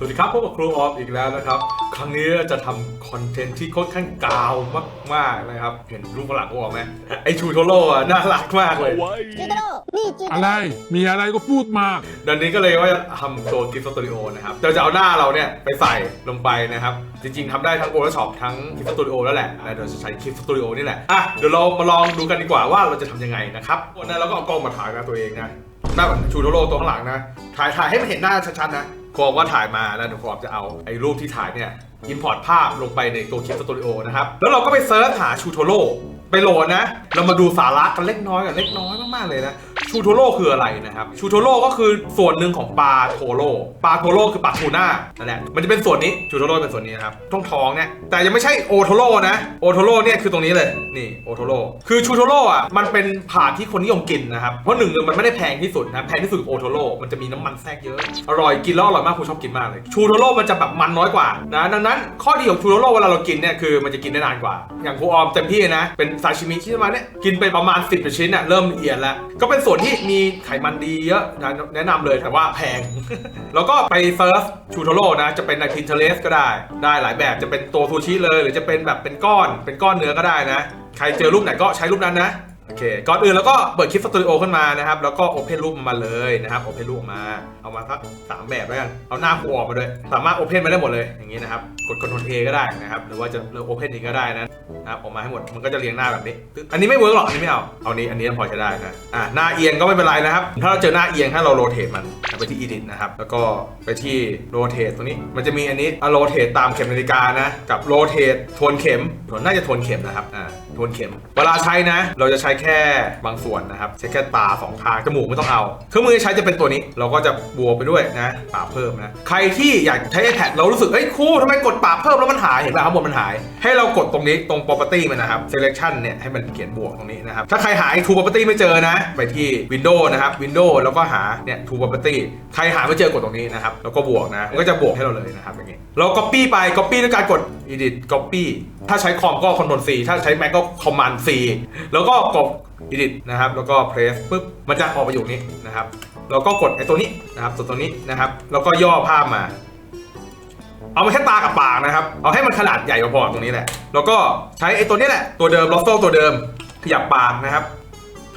สวัสดีครับพบกับครูออฟอีกแล้วนะครับ ครั้งนี้จะทำคอนเทนต์ที่ค่อนข้างกาวมากๆนะครับ เห็นรูปหลังกูออกไหมไอชูโทโร่น่ารักมากเลยชูโตโร่นี่จูโตอะไร มีอะไรก็พูดมา ดันนี้ก็เลยว่าจะทำโชว์กิฟต์สตูดิโอนะครับเราจะเอาหน้าเราเนี่ยไปใส่ลงไปนะครับ จริงๆทำได้ทั้งโอเวอร์ช็อปทั้งกิฟต์สตูดิโอแล้วแหละแต่เราจะใช้กิฟต์สตูดิโอนี่แหละอะเดี๋ยวเรามาลองดูกันดีกว่าว่าเราจะทำยังไงนะครับวันนั้นเราก็เอากล้องมาถ่ายหน้ตัวเองนะหน้าแบบชูโทโร่ตัวข้างหลังนะถ่ายถ่ายให้มันเห็นหน้าชัดๆนะ คอมว่าถ่ายมาแล้วเดี๋ยวคอมจะเอาไอ้รูปที่ถ่ายเนี่ยอินพอร์ตภาพลงไปในตัวคลิปสตูดิโอนะครับ แล้วเราก็ไปเซิร์ชหาชูโทโร่ไปโหลดนะ เรามาดูสาระกันเล็กน้อยกันเล็กน้อยมากๆเลยนะ ชูโทโร่คืออะไรนะครับ ชูโทโร่ก็คือส่วนหนึ่งของปลาโทโร่ปลาโทโร่คือปลาทูน่านั่นแหละมันจะเป็นส่วนนี้ชูโทโร่เป็นส่วนนี้นะครับท้องท้องเนี่ยแต่ยังไม่ใช่โอโทโร่นะโอโทโร่เนี่ยคือตรงนี้เลยนี่โอโทโร่คือชูโทโร่อะมันเป็นผ่านที่คนนิยมกินนะครับเพราะหนึ่งเลยมันไม่ได้แพงที่สุดนะแพงที่สุดอโอโทโร่มันจะมีน้ำมันแทรกเยอะอร่อยกินแล้วอร่อยมากผมชอบกินมากเลยชูโทโร่มันจะแบบมันน้อยกว่านะดังนั้นข้อดีของชูโทโร่เวลาเรากินเนี่ยคือมันจะกินได้นานกว่า อย่างครูออมเต็มที่นะเป็นซาชิมิที่ประมาณเนี้ยกินไปประมาณ 10ชิ้นอะเริ่มละเอียดแล้วก็เป็นส่วนที่มีไขมันดีเยอะแนะนำเลยแต่ว่าแพง แล้วก็ไปเซิร์ฟชูโทโร่นะจะเป็นใน Pinterest ก็ได้ ได้หลายแบบจะเป็นตัวซูชิเลย หรือจะเป็นแบบเป็นก้อนเป็นก้อนเนื้อก็ได้นะ ใครเจอรูปไหนก็ใช้รูปนั้นนะ โอเค ก่อนอื่นแล้วก็เปิดคลิปสตูดิโอขึ้นมานะครับ แล้วก็โอเพนรูปมาเลยนะครับ โอเพนรูปมา เอามาสักสามแบบแล้วกัน เอาหน้าคูออกมาด้วย สามารถโอเพนมาได้หมดเลย อย่างนี้นะครับ กด Ctrl A ก็ได้นะครับ หรือว่าจะเลือกโอเพนอีกก็ได้นะนะครับออกมาให้หมด มันก็จะเรียงหน้าแบบนี้ อันนี้ไม่เวิร์กหรอก อันนี้ไม่เอา เอานี้ อันนี้พอใช้ได้นะ อะหน้าเอียงก็ไม่เป็นไรนะครับ ถ้าเราเจอหน้าเอียงถ้าเราโรเทตมัน ไปที่ edit นะครับ แล้วก็ไปที่โรเทตตรงนี้ มันจะมีอันนี้โรเทตตามเข็มนาฬิกานะ กับโรเทตทวนเข็มน่าจะทวนเข็มนะครับ อ่า ทวนเข็ม เวลาใช้นะ เราจะใช้แค่บางส่วนนะครับ ใช้แค่ตาสองข้างจมูกไม่ต้องเอาเครื่องมือที่ใช้จะเป็นตัวนี้ เราก็จะบวกไปด้วยนะปาบเพิ่มนะ ใครที่อยากใช้ iPad เรารู้สึกเอ้ยครูทำไมกดปาบเพิ่มแล้วมันหายเห็นป่ะข้างบนมันหาย ให้เรากดตรงนี้ตรง property มันนะครับ selection เนี่ยให้มันเขียนบวกตรงนี้นะครับถ้าใครหาไอ้ to property ไม่เจอนะ ไปที่ Windows นะครับ Windows แล้วก็หาเนี่ย to property ใครหาไม่เจอกดตรงนี้นะครับแล้วก็บวกนะมันก็จะบวกให้เราเลยนะครับอย่างนี้เรา copy ไป copy ด้วยการกด edit copy ถ้าใช้คอมก็ Ctrl C ถ้าใช้ Mac ก็ Command C แล้วก็กด edit นะครับ แล้วก็ press ปุ๊บ มันจะออกมาอยู่นี้นะครับ แล้วก็กดไอ้ตัวนี้นะครับตัวตัวนี้นะครับ แล้วก็ย่อภาพมา เอามาแค่ตากับปากนะครับ เอาให้มันขนาดใหญ่พอๆตรงนี้แหละ แล้วก็ใช้ไอ้ตัวนี้แหละ ตัวเดิมลอสโตตัวเดิม ขยับปากนะครับ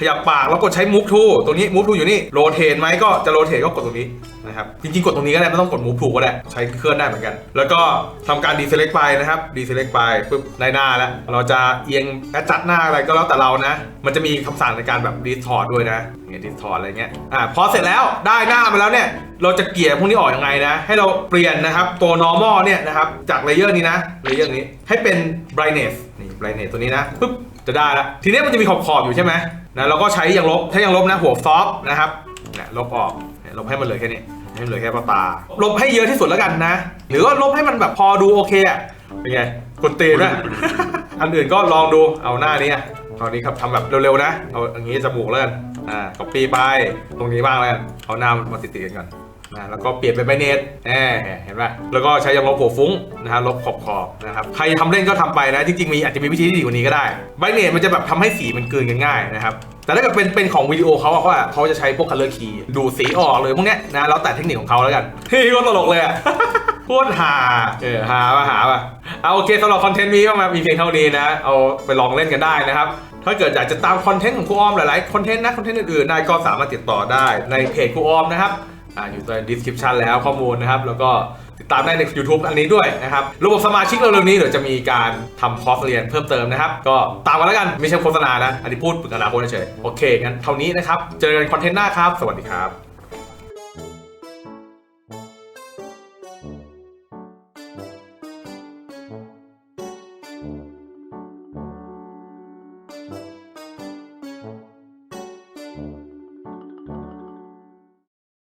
ขยับปากแล้วกดใช้มูฟทูตรงนี้มูฟทูอยู่นี่โรเทนไหมก็จะโรเทนก็กดตรงนี้นะครับ จริงๆ กดตรงนี้ก็ได้ไม่ต้องกดมูฟทูก็ได้ ใช้เคลื่อนได้เหมือนกัน แล้วก็ทำการดีเซเล็กไปนะครับดีเซเล็กไปปุ๊บได้หน้าแล้ว เราจะเอียงจัดหน้าอะไรก็แล้วแต่เรานะ มันจะมีคำสั่งในการแบบดีทอร์ดด้วยนะเนี่ยดีทอร์ดอะไรเงี้ย อ่าพอเสร็จแล้วได้หน้ามาแล้วเนี่ยเราจะเกลี่ยพวกนี้ออกยังไงนะ ให้เราเปลี่ยนนะครับ ตัว normal เนี่ยนะครับ จากเลเยอร์นี้นะ เลเยอร์นี้ ให้เป็น brightness นี่ brightness ตัวนี้นะปุ๊บ จะได้ละทีนี้มันจะมีขอบๆอยู่ใช่ไหมนะเราก็ใช้ยังลบถ้ายังลบนะหัวซอฟนะครับเนี่ยลบออกลบให้มันเหลือแค่นี้ให้มันเหลือแค่ตาลบให้เยอะที่สุดแล้วกันนะ หรือว่าลบให้มันแบบพอดูโอเคอะเป็นไงกดตีนนะอันอื่นก็ลองดูเอาหน้านี้ตอนนี้ครับทำแบบเร็วๆนะเอาอย่างนี้จมูกแล้นอ่าก็ปีไปตรงนี้บ้างแล้วเอาหน้ามาติดๆกันก่อน นะแล้วก็เปลี่ยนเป็นใบเนตแหมเห็นป่ะแล้วก็ใช้ยังลบหัวฟุ้งนะฮะลบขอบขอบนะครับใครทำเล่นก็ทำไปนะจริงๆมีอาจจะมีวิธีที่ดีกว่านี้ก็ได้ใบเนตมันจะแบบทำให้สีมันกลืนกันง่ายนะครับแต่ถ้าเกิดเป็นเป็นของวิดีโอเขาอะเขาอะเขาจะใช้พวก color key ดูสีออกเลยพวกเนี้ยนะแล้วแต่เทคนิคของเขาแล้วกันเฮ้ยก็ตลกเลยอะโคตรหาเออหาป่ะหาป่ะเอาโอเคสำหรับคอนเทนต์นี้ก็มามีเพียงเท่านี้นะเอาไปลองเล่นกันได้นะครับถ้าเกิดอยากจะตามคอนเทนต์ของครูออมหลายๆคอนเทนต์นะคอนเทนต์อื่นๆนายก็สามารถติดต่อได้ในเพจครูออมนะครับ อ่าอยู่ใน description แล้วข้อมูลนะครับ แล้วก็ติดตามได้ใน YouTube อันนี้ด้วยนะครับ ระบบสมาชิกเร็วๆนี้เดี๋ยวจะมีการทำคอร์สเรียนเพิ่มเติมนะครับ ก็ตามกันแล้วกันไม่ใช่โฆษณานะ อันนี้พูดปรึกษาคนเฉยโอเคงั้นเท่านี้นะครับ เจอกันคอนเทนต์หน้าครับ สวัสดีครับ